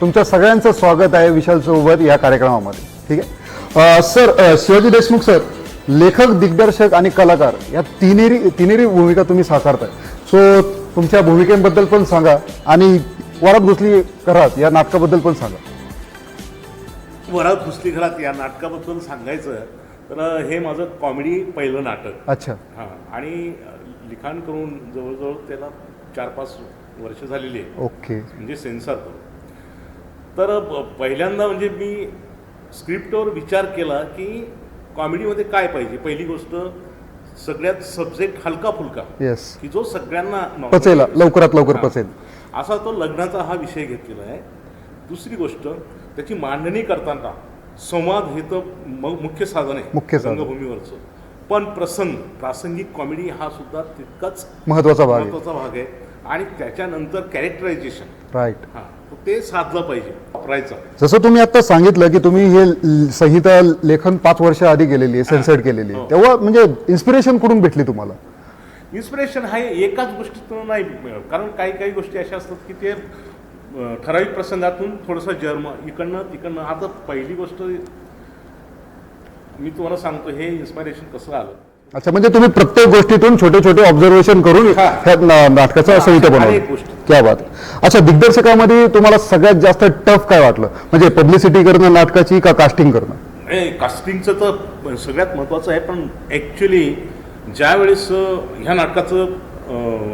तुमच्या सगळ्यांचं स्वागत आहे विशाल सोबत या कार्यक्रमामध्ये. ठीक आहे? सर शिवाजी देशमुख सर लेखक दिग्दर्शक आणि कलाकार या तिन्ही तिन्ही भूमिका तुम्ही साकारताय. सो तुमच्या भूमिकेबद्दल पण सांगा आणि वरात घुसली घरात या नाटकाबद्दल पण सांगा. वरात घुसली घरात या नाटकाबद्दल सांगायचं तर हे माझं कॉमेडी पहिलं नाटक. अच्छा. हां आणि लिखाण करून जवळजवळ त्याला चार पाच वर्ष झालेली आहे. ओके. म्हणजे सेन्सर करून. तर पहिल्यांदा म्हणजे मी स्क्रिप्टवर विचार केला की कॉमेडीमध्ये काय पाहिजे? पहिली गोष्ट सगळ्यात सब्जेक्ट हलका फुलका येस की जो सगळ्यांना पचेल लवकरात लवकर. पचेल. असा तो लग्नाचा हा विषय घेतलेला आहे. दुसरी गोष्ट त्याची मांडणी करताना संवाद हे तर मुख्य साधन आहे. मुख्य साधन. रंगभूमीवरचं. पण प्रसंग प्रासंगिक कॉमेडी हा सुद्धा तितकाच महत्त्वाचा भाग आहे. महत्त्वाचा भाग आहे. आणि त्याच्यानंतर कॅरेक्टरायझेशन राईट हा ते साधलं पाहिजे वापरायचं. जसं तुम्ही आता सांगितलं की तुम्ही हे संहिता लेखन पाच वर्ष आधी केलेली आहे सेन्सर्ड केलेली आहे. हो. तेव्हा म्हणजे इन्स्पिरेशन कुठून भेटली तुम्हाला? इन्स्पिरेशन हा एकाच गोष्टीतून नाही मिळत. कारण काही काही गोष्टी अशा असतात की ते ठराविक प्रसंगातून थोडंसं जन्म इकडनं तिकडनं. आता पहिली गोष्ट मी तुम्हाला सांगतो हे इन्स्पिरेशन कसं आलं? अच्छा म्हणजे तुम्ही प्रत्येक गोष्टीतून छोटे छोटे ऑब्झर्वेशन करून हा. ह्या ना- नाटकाचा संहिता अनेक बनवलं. क्या बात. अच्छा दिग्दर्शकामध्ये तुम्हाला सगळ्यात जास्त टफ काय वाटलं? म्हणजे पब्लिसिटी करणं नाटकाची का कास्टिंग करणं? नाही कास्टिंगचं तर सगळ्यात महत्त्वाचं आहे पण ॲक्च्युली ज्या वेळेस अं, ह्या नाटकाचं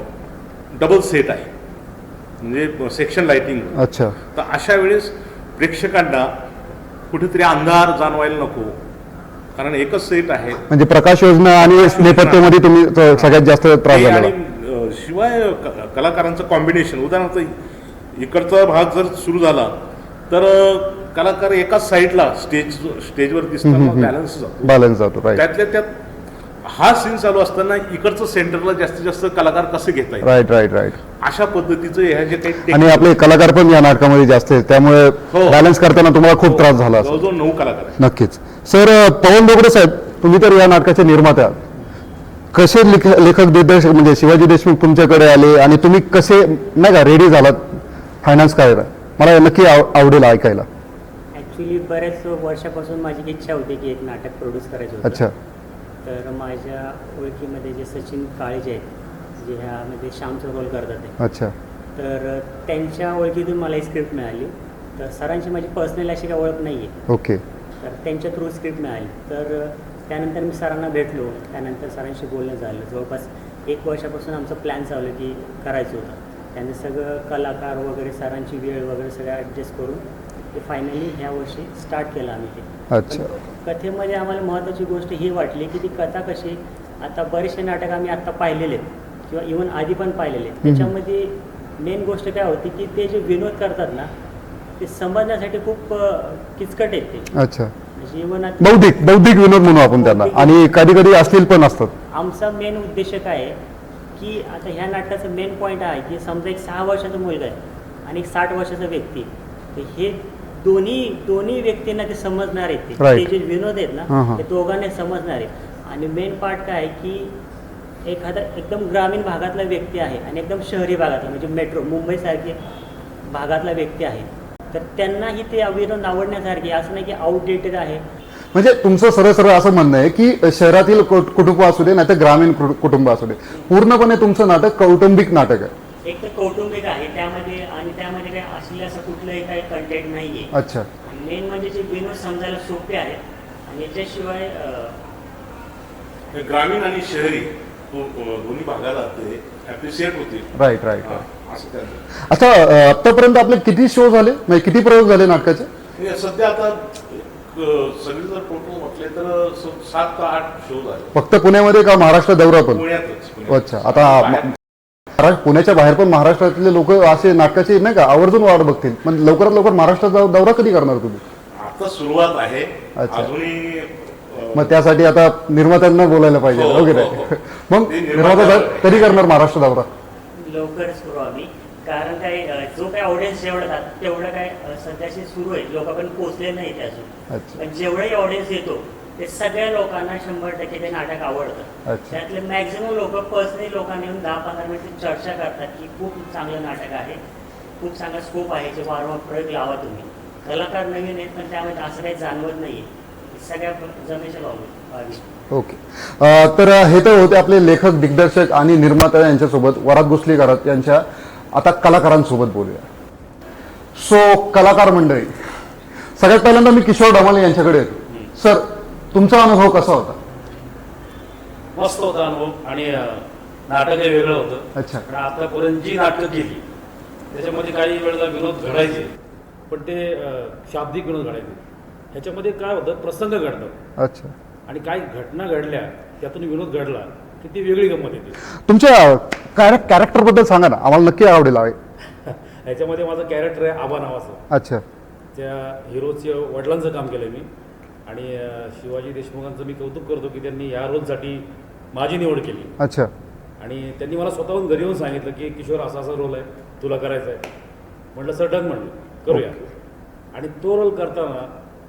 डबल सेट आहे म्हणजे सेक्शन लाईटिंग अच्छा. तर अशा वेळेस प्रेक्षकांना कुठेतरी अंधार जाणवायला नको. कारण एकच सेट आहे. म्हणजे प्रकाश योजना आणि नेपथ्यामध्ये तुम्ही सगळ्यात जास्त त्रास आणि झाला अं, शिवाय कलाकारांचं कॉम्बिनेशन उदाहरणार्थ इकडचा भाग जर सुरू झाला तर कलाकार एकाच साईडला स्टेज स्टेजवर दिसताना बॅलन्स जातो. बॅलन्स जातो त्यातल्या त्यात हा सीन चालू असताना इकडचं सेंटरला जास्तीत जास्त कलाकार कसे घेता येईल? राईट राईट राईट अशा पद्धतीचं ह्या जे काही आणि आपले कलाकार पण या नाटकामध्ये जास्त आहेत. त्यामुळे हो. बॅलन्स करताना तुम्हाला खूप त्रास झाला असेल. जवळजवळ नऊ कलाकार आहेत. नक्कीच. सर पवन बोगडे साहेब तुम्ही तर या नाटकाचे निर्माते आहात. कसे लिख लेखक दिग्दर्शक म्हणजे शिवाजी देशमुख तुमच्याकडे आले आणि तुम्ही कसे नाही का रेडी झालात? फायनान्स करायला मला नक्की आव- आवडेल ऐकायला. ॲक्च्युली बऱ्याच वर्षापासून माझी इच्छा होती की एक नाटक प्रोड्यूस करायचं होतं. अच्छा. तर माझ्या ओळखीमध्ये जे सचिन काळेजे आहेत जे ह्यामध्ये श्यामचा रोल करतात ते. अच्छा. तर त्यांच्या ओळखीतून मला ही स्क्रिप्ट मिळाली. तर सरांची माझी पर्सनल अशी काही ओळख नाही आहे ओके. तर त्यांच्या थ्रू स्क्रिप्ट मिळाली. तर त्यानंतर मी सरांना भेटलो. त्यानंतर सरांशी बोलणं झालं. जवळपास एक वर्षापासून आमचं प्लॅन चालू की करायचं होतं. त्यांनी सगळं कलाकार वगैरे सरांची वेळ वगैरे सगळं ॲडजस्ट करून ते फायनली ह्या वर्षी स्टार्ट केलं आम्ही ते. अच्छा. कथेमध्ये आम्हाला महत्त्वाची गोष्ट ही वाटली की ती कथा कशी आता बरेचसे नाटक आम्ही आत्ता पाहिलेले किंवा इवन आधी पण पाहिलेले त्याच्यामध्ये मेन गोष्ट काय होती की ते जे विनोद करतात ना ते समजण्यासाठी खूप किचकट आहेत ते. अच्छा. म्हणजे आता बौद्धिक बौद्धिक विनोद म्हणू आपण त्यांना. आणि कधी कधी असतील पण असतात. आमचा मेन उद्देश काय आहे की आता ह्या नाटकाचं मेन पॉईंट आहे की समजा एक सहा वर्षाचा मुलगा आहे आणि एक साठ वर्षाचा व्यक्ती हे दोन्ही दोन्ही व्यक्तींना ते समजणार आहेत ते. Right. जे विनोद आहेत हां, हां. ना ते दोघांना समजणार आहेत आणि मेन पार्ट काय आहे की एखादा एकदम ग्रामीण भागातला व्यक्ती आहे आणि एकदम शहरी भागातला म्हणजे मेट्रो मुंबईसारखे भागातला व्यक्ती आहे तर त्यांनाही ते विनोद आवडण्यासारखे असं नाही की आउटडेटेड आहे म्हणजे तुमचं सरळ सरळ असं म्हणणं आहे की शहरातील कुटुंब असू दे नाही तर ग्रामीण कुटुंब असू दे पूर्णपणे तुमचं नाटक कौटुंबिक नाटक आहे एक तर कौटुंबिक आहे त्यामध्ये कंटेंट नाही आहे अच्छा. मेन म्हणजे जे विनोद समजायला सोपे आहेत आणि याच्याशिवाय ग्रामीण आणि शहरी दोन्ही भागाला ते ऍप्रिशिएट होतील. राईट राईट असं त्यांचं. अच्छा अं, आतापर्यंत आपले किती शो झाले? म्हणजे किती प्रयोग झाले नाटकाचे? सध्या आता अं, सगळे जर टोटल म्हटले तर स- सात ते आठ शो झाले फक्त पुण्यामध्ये का महाराष्ट्र दौरा पण? पुण्यातच पुण्यात. अच्छा आता बाहेर- महाराष्ट्र पुण्याच्या बाहेर पण महाराष्ट्रातले लोक असे नाटकाचे नाही का आवर्जून वाट बघतील. पण लवकरात लवकर महाराष्ट्राचा दौरा कधी करणार तुम्ही? आता सुरुवात आहे. अच्छा. अजूनही मग त्यासाठी आता निर्मात्यांना बोलायला पाहिजे. हो, वगैरे हो, हो. मग ते निर्माता कधी करणार महाराष्ट्र दौरा? लवकरच करू आम्ही. कारण काय अं, जो काय ऑडियन्स जेवढा जात तेवढं काय अं, सध्याशी सुरू आहे. लोकांपर्यंत पोहोचले नाही अजून. अच्छा. पण जेवढंही ऑडियन्स येतो ते सगळ्या लोकांना शंभर टक्के ते नाटक आवडतं. त्यातले मॅक्झिमम लोक पर्सनली लोकांनी येऊन दहा पंधरा मिनिट चर्चा करतात की खूप चांगलं नाटक आहे खूप चांगला स्कोप आहे जे वारंवार प्रयोग लावा तुम्ही. कलाकार नवीन आहेत पण त्यामध्ये असं काही जाणवत नाही सगळ्या जमेच्या बाबी ओके. तर हे तर होते आपले लेखक दिग्दर्शक आणि निर्माता यांच्यासोबत वरात घुसलीकरात यांच्या आता कलाकारांसोबत बोलूया. सो कलाकार मंडळी सगळ्यात पहिल्यांदा मी किशोर डमाले यांच्याकडे येतो. सर तुमचा अनुभव कसा होता? मस्त होता अनुभव. आणि नाटक हे वेगळं होतं. अच्छा. आतापर्यंत जी नाटकं केली त्याच्यामध्ये काही वेळेला विनोद घडायचे. पण ते शाब्दिक विनोद घडायचे. ह्याच्यामध्ये काय होतं प्रसंग घडतात अच्छा. आणि काही घटना घडल्या त्यातून विनोद घडला की ती वेगळी गंमत येते. तुमच्या कॅरेक् कॅरेक्टरबद्दल सांगा ना. आम्हाला नक्की आवडेल आहे ह्याच्यामध्ये माझं कॅरेक्टर आहे आबा नावाचं. अच्छा. त्या हिरोच्या वडिलांचं काम केलं मी. आणि शिवाजी देशमुखांचं मी कौतुक करतो की त्यांनी या रोलसाठी माझी निवड केली. अच्छा. आणि त्यांनी मला स्वतःहून घरी येऊन सांगितलं की किशोर असा असा रोल आहे तुला करायचा आहे. म्हटलं सर डन म्हणलं. करूया. आणि तो रोल करताना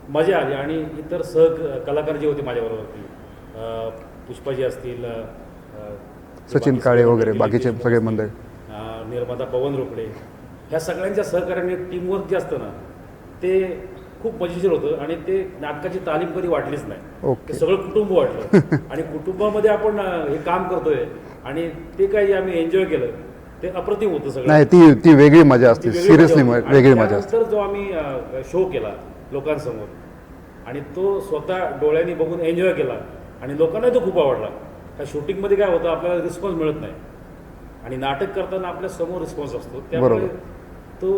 मजा आली आणि इतर सह कलाकार जे होते माझ्याबरोबरती अं, पुष्पाजी असतील सचिन काळे वगैरे, बाकीचे सगळे मंडळी. निर्माता पवन रोकडे ह्या सगळ्यांच्या सहकार्याने टीमवर्क जे असतं ना ते खूप मजेशीर होतं आणि ते नाटकाची तालीम कधी वाटलीच नाही. ते सगळं कुटुंब वाटलं. आणि कुटुंबामध्ये आपण हे काम करतोय आणि ते काही आम्ही एन्जॉय केलं ते अप्रतिम होतं सगळं. नाही ती ती वेगळी मजा असते. सिरियसली. वेगळी मजा असते. जो आम्ही शो केला लोकांसमोर आणि तो स्वतः डोळ्यांनी बघून एन्जॉय केला. आणि लोकांना तो खूप आवडला. त्या शूटिंगमध्ये काय होतं आपल्याला रिस्पॉन्स मिळत नाही. आणि नाटक करताना आपल्यासमोर रिस्पॉन्स असतो. त्यामुळे. तो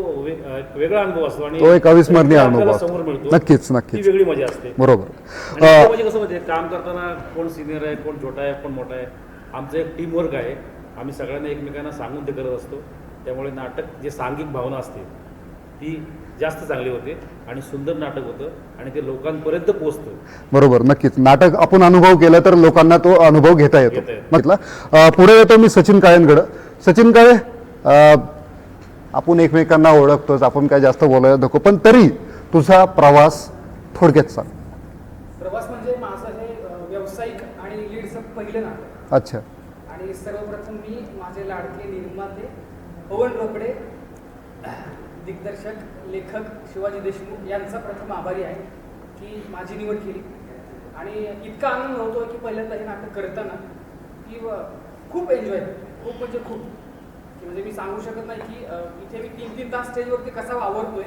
वेगळा अनुभव असतो आणि तो एक अविस्मरणीय अनुभव. समोर मिळतो. नक्कीच, नक्कीच. वेगळी मजा असते. बरोबर. म्हणजे कसं म्हणजे काम करताना कोण सिनियर आहे कोण छोटा आहे कोण मोठा आहे आमचं एक टीमवर्क आहे. आम्ही सगळ्यांना एकमेकांना सांगून ते करत असतो. त्यामुळे नाटक जे सांघिक भावना असते ती जास्त चांगली होते आणि सुंदर नाटक होतं आणि ते लोकांपर्यंत पोहोचतं. बरोबर नक्कीच. नाटक आपण अनुभव केला तर लोकांना तो अनुभव घेता येतो. म्हटलं? पुढे येतो मी सचिन काळेंकडं. सचिन काळे आपण एकमेकांना ओळखतोच आपण काय जास्त बोलायला नको. पण तरी तुझा प्रवास थोडक्यात सांग प्रवास म्हणजे माझं हे व्यावसायिक आणि लीडचं पहिलं नाटक अच्छा. आणि सर्वप्रथम मी माझे लाडके निर्माते पवन रोकडे दिग्दर्शक लेखक शिवाजी देशमुख यांचा प्रथम आभारी आहे की माझी निवड केली. आणि इतका आनंद होतो की पहिल्यांदा हे नाटक करताना की खूप एन्जॉय खूप म्हणजे खूप. म्हणजे मी सांगू शकत नाही की इथे मी तीन तीन तास स्टेजवरती कसा वावरतोय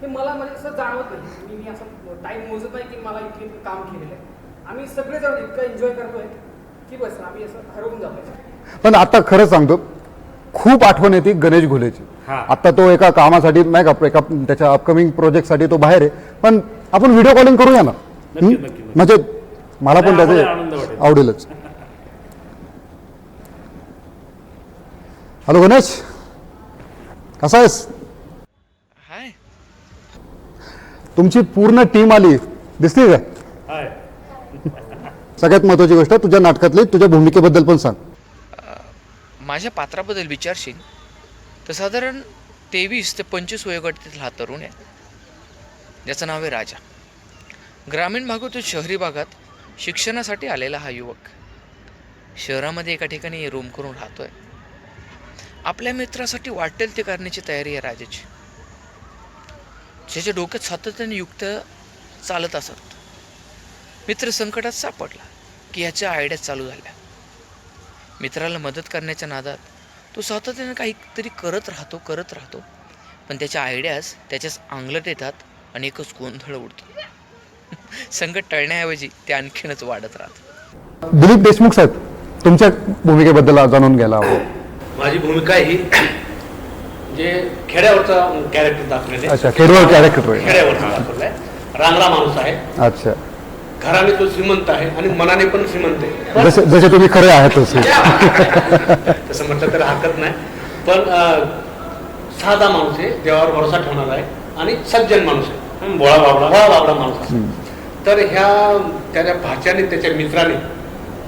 हे मला म्हणजे असं जाणवत नाही. मी मी असं टाईम मोजत नाही की मला इतके इतकं काम केलेलं आहे. आम्ही सगळेजण इतकं एन्जॉय करतोय की बस आम्ही असं हरवून जातोय. पण आता खरं सांगतो खूप आठवण येते गणेश घुलेची. आता तो एका कामासाठी नाही का एका त्याच्या अपकमिंग प्रोजेक्टसाठी तो बाहेर आहे. पण आपण व्हिडिओ कॉलिंग करूया ना. म्हणजे मला पण त्याचे. आवडेलच. हॅलो गणेश कसा आहेस? हाय. तुमची पूर्ण टीम आली. दिसली का? हाय. सगळ्यात महत्वाची गोष्ट तुझ्या नाटकातली तुझ्या भूमिकेबद्दल पण सांग. माझ्या पात्राबद्दल विचारशील? तर साधारण तेवीस ते पंचवीस वयोगटातील हा तरुण आहे. ज्याचं नाव आहे राजा. ग्रामीण भागातून शहरी भागात शिक्षणासाठी आलेला हा युवक. शहरामध्ये एका ठिकाणी रूम करून राहतोय. आपल्या मित्रासाठी वाटेल ते करण्याची तयारी आहे राजाची. ज्याच्या डोक्यात सातत्याने युक्त चालत असत. मित्र संकटात सापडला की ह्याच्या आयडिया चालू झाल्या. मित्राला मदत करण्याच्या नादात तो सातत्याने काहीतरी करत राहतो करत राहतो. पण त्याच्या आयडियाज त्याच्याच अंगलट येतात आणि एकच गोंधळ उडतो. संकट टळण्याऐवजी ते आणखीनच वाढत राहत दिलीप देशमुख साहेब तुमच्या भूमिकेबद्दल जाणून घ्यायला हवं माझी भूमिका ही जे खेड्यावरचा कॅरेक्टर दाखवलेलं अच्छा कॅरेक्टर आहे. खेड्यावरचा दाखवलाय रांगडा माणूस आहे. अच्छा. घराने तो श्रीमंत आहे आणि मनाने पण श्रीमंत आहे. जसे जसे तुम्ही खरे आहात तसे. तसं म्हटलं तर हरकत नाही. पण अं, साधा माणूस आहे देवावर भरोसा ठेवणारा आहे आणि सज्जन माणूस आहे. भोळा बाबडा भोळा बाबडा माणूस आहे. तर ह्या त्याच्या भाच्याने त्याच्या मित्राने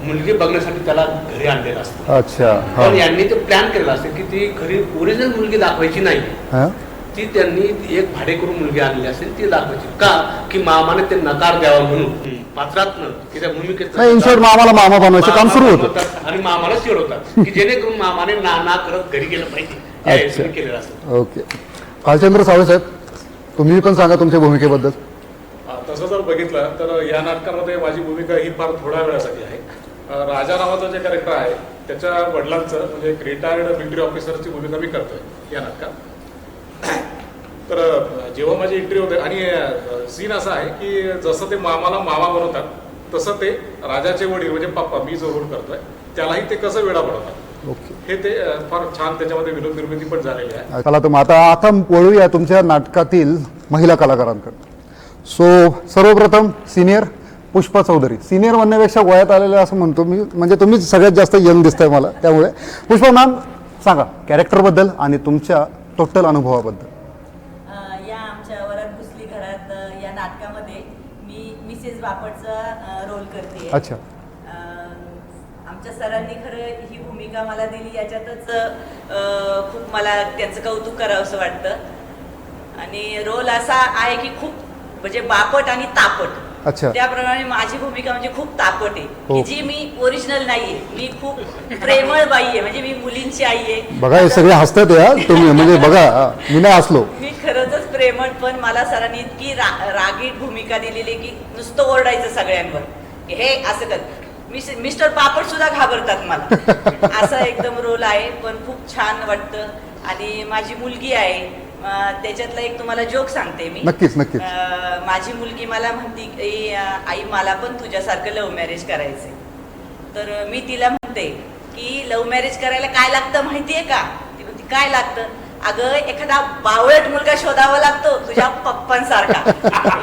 मुलगी बघण्यासाठी त्याला घरी आणलेलं असतं. अच्छा पण यांनी ते प्लॅन केलेला असते की ती खरी ओरिजिनल मुलगी दाखवायची नाही. हा? ती त्यांनी एक भाडेकरू मुलगी आणली असेल ती दाखवायची. का? की मामाने ते नकार द्यावा म्हणून. पात्रातनं की त्या भूमिकेत मामाला मामा बनवायचं काम सुरू होतं. आणि मामाला चिडवतात. की जेणेकरून मामाने ना ना करत घरी गेलं पाहिजे. केलेलं असतं. ओके. कालचंद्र सावळे साहेब तुम्ही पण सांगा तुमच्या भूमिकेबद्दल. तसं जर बघितलं तर या नाटकामध्ये माझी भूमिका ही फार थोड्या वेळासाठी आहे. राजा नावाचं जे कॅरेक्टर आहे त्याच्या वडिलांचं म्हणजे एक रिटायर्ड मिलिटरी ऑफिसरची भूमिका मी करतोय. या नाटकात. तर जेव्हा माझी एंट्री होते आणि सीन असा आहे की जसं ते मामाला मामा बनवतात तसं ते राजाचे वडील म्हणजे पप्पा मी जो रोल करतोय. त्यालाही ते कसं वेळा बनवतात. ओके. हे ते फार छान त्याच्यामध्ये विनोद निर्मिती पण झालेली आहे. चला तर मग आता आता वळूया तुमच्या नाटकातील महिला कलाकारांकडे सो सर्वप्रथम सिनियर पुष्पा चौधरी. सिनियर म्हणण्यापेक्षा वयात आलेले असं म्हणतो मी. म्हणजे तुम्हीच सगळ्यात जास्त यंग दिसताय मला. त्यामुळे पुष्पा मॅम सांगा कॅरेक्टरबद्दल आणि तुमच्या टोटल अनुभवाबद्दल. या आमच्या वरात घुसली घरात या नाटकामध्ये मी मिसेस बापटचा रोल करते अच्छा. आमच्या सरांनी खरं ही भूमिका मला दिली. याच्यातच खूप मला त्यांचं कौतुक करावं असं वाटतं. आणि रोल असा आहे की खूप म्हणजे बापट आणि तापट. अच्छा. त्याप्रमाणे माझी भूमिका म्हणजे खूप तापट आहे. हो. की जी मी ओरिजिनल नाहीये. मी खूप प्रेमळ बाई आहे म्हणजे मी मुलींची आई आहे बघा हे सगळे हसतात या. तुम्ही म्हणजे बघा मी नाही हसलो. मी खरंच प्रेमळ पण मला सरांनी इतकी रा, रागीट भूमिका दिलेली की नुसतं ओरडायचं सगळ्यांवर. की हे असं कर. मिस- मिस्टर पापड सुद्धा घाबरतात मला. असा एकदम रोल आहे पण खूप छान वाटतं. आणि माझी मुलगी आहे. त्याच्यातला एक तुम्हाला जोक सांगते मी. नक्कीच, नक्कीच. माझी मुलगी मला म्हणती की आई मला पण तुझ्यासारखं लव्ह मॅरेज करायचंय. तर मी तिला म्हणते की लव्ह मॅरेज करायला काय लागतं माहितीये का? ती म्हणते काय लागतं? अगं एखादा बावळट मुलगा शोधावा लागतो तुझ्या पप्पांसारखा.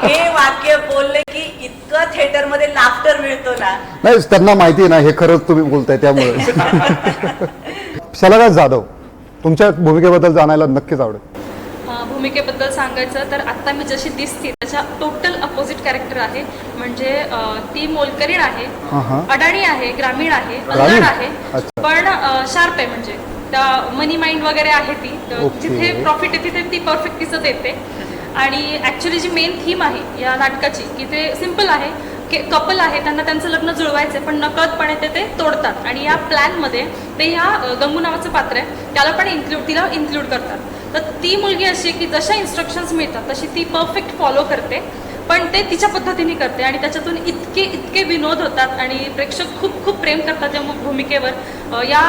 हे वाक्य बोलले की इतकं थिएटरमध्ये लाफ्टर मिळतो ना. नाही त्यांना माहिती आहे ना हे खरंच तुम्ही बोलताय त्यामुळे. शलागा जाधव तुमच्या भूमिकेबद्दल जाणायला नक्कीच आवडेल. भूमिकेबद्दल सांगायचं तर आत्ता मी जशी दिसते त्याच्या टोटल अपोजिट कॅरेक्टर आहे म्हणजे ती मोलकरीण आहे. अडाणी आहे ग्रामीण आहे? अल्लड आहे. पण शार्प आहे म्हणजे त्या मनी माइंड वगैरे आहे ती. जिथे प्रॉफिट आहे तिथे ती परफेक्ट दिसत येते आणि ॲक्च्युली जी मेन थीम आहे या नाटकाची की ते सिंपल आहे कपल आहे त्यांना त्यांचं लग्न जुळवायचं पण नकळतपणे ते ते तोडतात आणि या प्लॅनमध्ये ते ह्या गंगू नावाचं पात्र आहे त्याला पण इन्क्लूड तिला इन्क्लूड करतात तर ती मुलगी अशी की जशा इन्स्ट्रक्शन्स मिळतात तशी ती परफेक्ट फॉलो करते. पण ते तिच्या पद्धतीने करते आणि त्याच्यातून इतके इतके विनोद होतात आणि प्रेक्षक खूप खूप प्रेम करतात या भूमिकेवर. या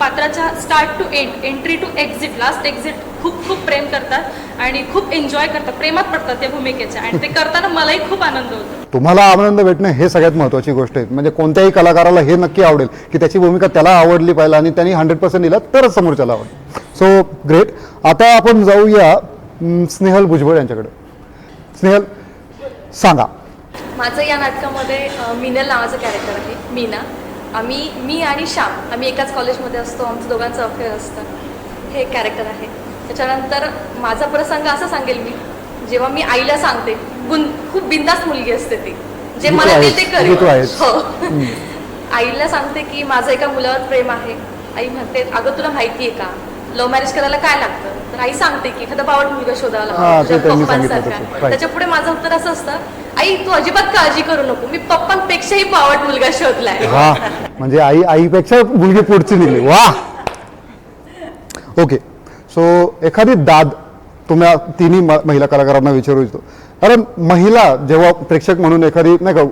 पात्राच्या start to end entry to exit last exit खूप खूप प्रेम करतात आणि खूप एन्जॉय करतात प्रेमात पडतात त्या भूमिकेच्या आणि ते करताना मलाही खूप आनंद होतो. तुम्हाला आनंद भेटणं हे सगळ्यात महत्त्वाची गोष्ट आहे. म्हणजे कोणत्याही कलाकाराला हे नक्की आवडेल की त्याची भूमिका त्याला आवडली पाहिजे आणि त्यांनी हंड्रेड पर्सेंट दिला तरच समोरच्याला आवडेल. सो ग्रेट आता आपण जाऊया स्नेहल भुजबळ यांच्याकडे. स्नेहल सांगा. माझं या नाटकामध्ये मिनल नावाचं कॅरेक्टर आहे. मीना. आम्ही मी आणि श्याम आम्ही एकाच कॉलेजमध्ये असतो आमचं दोघांचं अफेअर असतं. हे कॅरेक्टर आहे. त्याच्यानंतर माझा प्रसंग असा सांगेल मी. जेव्हा मी आईला सांगते गुन खूप बिंदास मुलगी असते ती. जे मला ते करेल. हो. आईला सांगते की माझं एका मुलावर प्रेम आहे. आई म्हणते अगं तुला माहिती आहे का? लव्ह मॅरेज करायला काय लागतं? तर आई सांगते की एखादा बावट मुलगा शोधावा हा, लागतो ते तुझ्या त्यांनी सांगितलं पप्पांसारखा. तसं. Right. त्याच्या पुढे माझं उत्तर असं असतं आई तू अजिबात काळजी करू नको मी पप्पांपेक्षाही बावट मुलगा शोधलाय. वा म्हणजे आई आईपेक्षा मुलगी पुढची निघली. वा! ओके सो एखादी दाद तुम्ही तिन्ही म- महिला कलाकारांना विचारू इच्छितो. कारण महिला जेव्हा प्रेक्षक म्हणून एखादी नाही का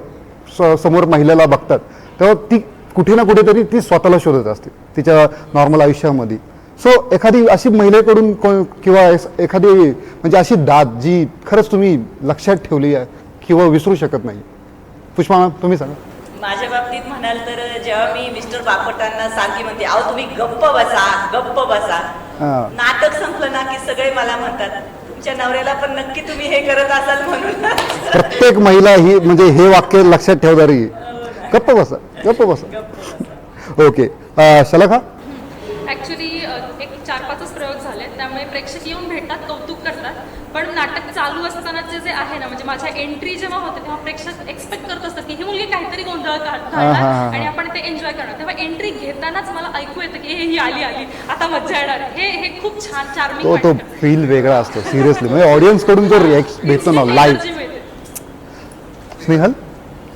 स- समोर महिलेला बघतात तेव्हा ती कुठे ना कुठेतरी ती स्वतःला शोधत असते तिच्या नॉर्मल आयुष्यामध्ये. सो एखादी अशी महिलेकडून किंवा एखादी म्हणजे अशी दाद जी खरंच तुम्ही लक्षात ठेवली आहे किंवा विसरू शकत नाही. पुष्पा तुम्ही सांगा. माझ्या बाबतीत म्हणाल तर जेव्हा मी मिस्टर बापटांना सांगते म्हणते अहो तुम्ही गप्प बसा गप्प बसा. हा. नाटक संपलं ना की सगळे मला म्हणतात तुमच्या नवऱ्याला पण नक्की तुम्ही हे करत असाल म्हणून. प्रत्येक महिला ही म्हणजे हे वाक्य लक्षात ठेवणारी. गप्प बसा गप्प बसा. ओके शलखा? चालू असतानाचे जे आहे ना म्हणजे माझ्या एंट्री जेव्हा होते तेव्हा प्रेक्षक एक्सपेक्ट करत असतात की ही मुलगी काहीतरी गोंधळ घालणार. आणि आपण ते एन्जॉय करणार. तेव्हा एंट्री घेतानाच मला ऐकू येतं की हे ही आली आली. आता मज्जा येणार हे हे खूप छान तो चार्मिंग तो फील वेगळा असतो सिरियसली म्हणजे ऑडियन्सकडून जो रिॲक्ट भेटतो ना लाईव्ह स्नेहल?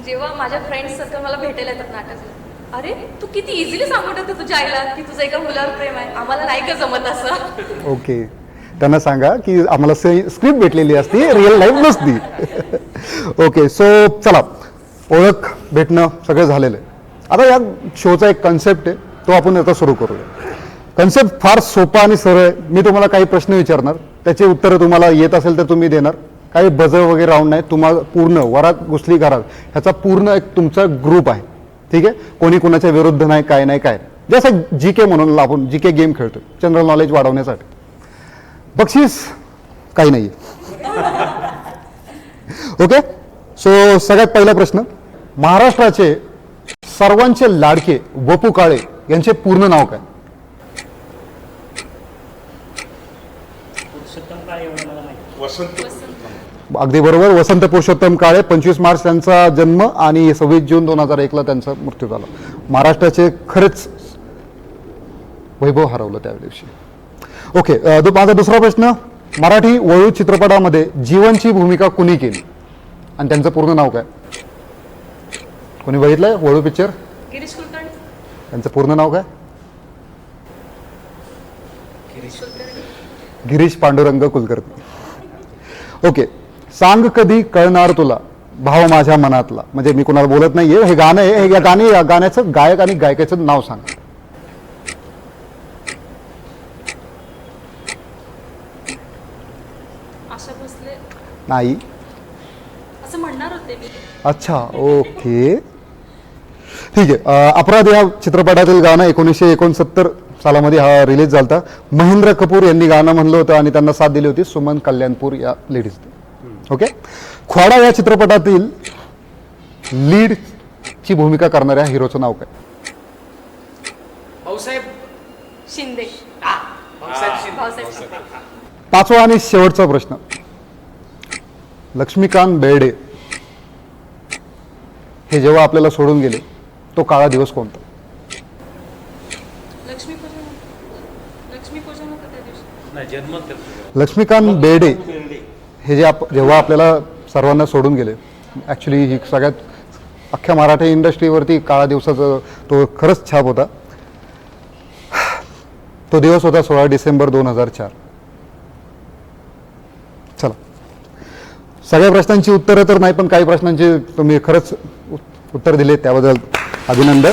जेव्हा माझ्या फ्रेंड्स सर्कल मला भेटायला येतात नाटकाला अरे तू किती इझिली सांगू शकते तुझ्या आईला की तुझं एका मुलावर प्रेम आहे. आम्हाला नाही का जमत असं? ओके त्यांना सांगा की आम्हाला स्क्रिप्ट भेटलेली असती रिअल लाईफ नसती. ओके सो चला ओळख भेटणं सगळं झालेलं आहे. आता या शोचा एक कन्सेप्ट आहे तो आपण आता सुरू करूया. कन्सेप्ट फार सोपा आणि सरळ आहे. मी तुम्हाला काही प्रश्न विचारणार त्याचे उत्तरं तुम्हाला येत असेल तर तुम्ही देणार. काही बजर वगैरे राऊंड नाही तुम्हाला पूर्ण वरात घुसली घरात ह्याचा पूर्ण एक तुमचा ग्रुप आहे. ठीक आहे? कोणी कोणाच्या विरुद्ध नाही काय नाही काय जसं जी के म्हणून आपण जी के गेम खेळतो जनरल नॉलेज वाढवण्यासाठी. बक्षीस? काही नाही. ओके सो सगळ्यात पहिला प्रश्न. महाराष्ट्राचे सर्वांचे लाडके वपू काळे यांचे पूर्ण नाव काय? अगदी बरोबर. वसंत पुरुषोत्तम काळे पंचवीस मार्च त्यांचा जन्म आणि सव्वीस जून दोन हजार एकला त्यांचा मृत्यू झाला. महाराष्ट्राचे खरेच वैभव हरवलं त्या दिवशी. ओके माझा दुसरा प्रश्न. मराठी वळू चित्रपटामध्ये जीवनची भूमिका कुणी केली? आणि त्यांचं पूर्ण नाव काय? कोणी बघितलंय? वळू पिक्चर? गिरीश कुलकर्णी. त्यांचं पूर्ण नाव काय? गिरीश पांडुरंग कुलकर्णी. ओके सांग कधी कळणार तुला? भाव माझ्या मनातला. म्हणजे मी कुणाला बोलत नाहीये. हे गाणं आहे. हे गाणे या गाण्याचं गायक आणि गायकाचं नाव सांगा. नाही. असं म्हणणार होते मी. अच्छा ओके. ठीक आहे. अपराध या चित्रपटातील गाणं एकोणीसशे एकोणसत्तर सालामध्ये हा रिलीज झाला महेंद्र कपूर यांनी गाणं म्हणलं होतं आणि त्यांना साथ दिली होती सुमन कल्याणपूर या लेडीजने. ओके? ख्वाडा या चित्रपटातील लीडची भूमिका करणाऱ्या हिरोचं नाव काय? भाऊसाहेब. शिंदे. भाऊसाहेब शिंदे. भाऊसाहेब शिंदे. पाचवा आणि शेवटचा प्रश्न. लक्ष्मीकांत बेर्डे हे जेव्हा आपल्याला सोडून गेले तो काळा दिवस कोणता. लक्ष्मीकांत बेर्डे हे जे आप जेव्हा आपल्याला सर्वांना सोडून गेले ॲक्च्युली ही सगळ्यात अख्ख्या मराठी इंडस्ट्रीवरती काळा दिवसाचा तो खरंच छाप होता. तो दिवस होता सोळा डिसेंबर दोन हजार चार. सगळ्या प्रश्नांची उत्तरं तर नाही पण काही प्रश्नांची तुम्ही खरंच उत्तर दिले त्याबद्दल अभिनंदन.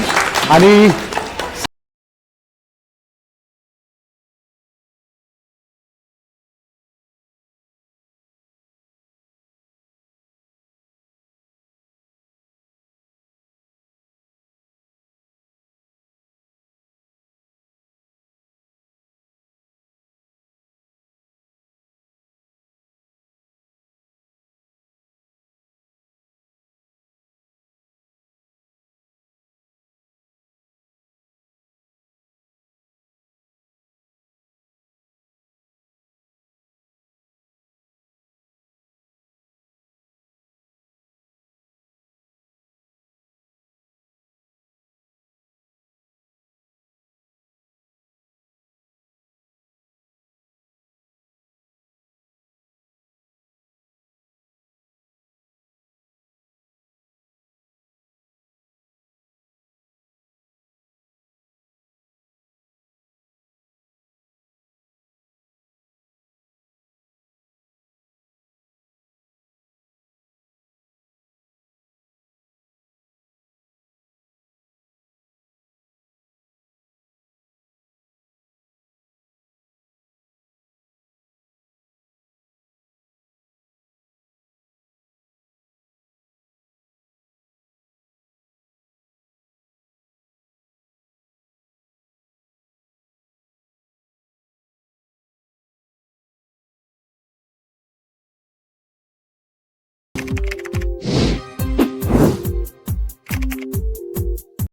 आणि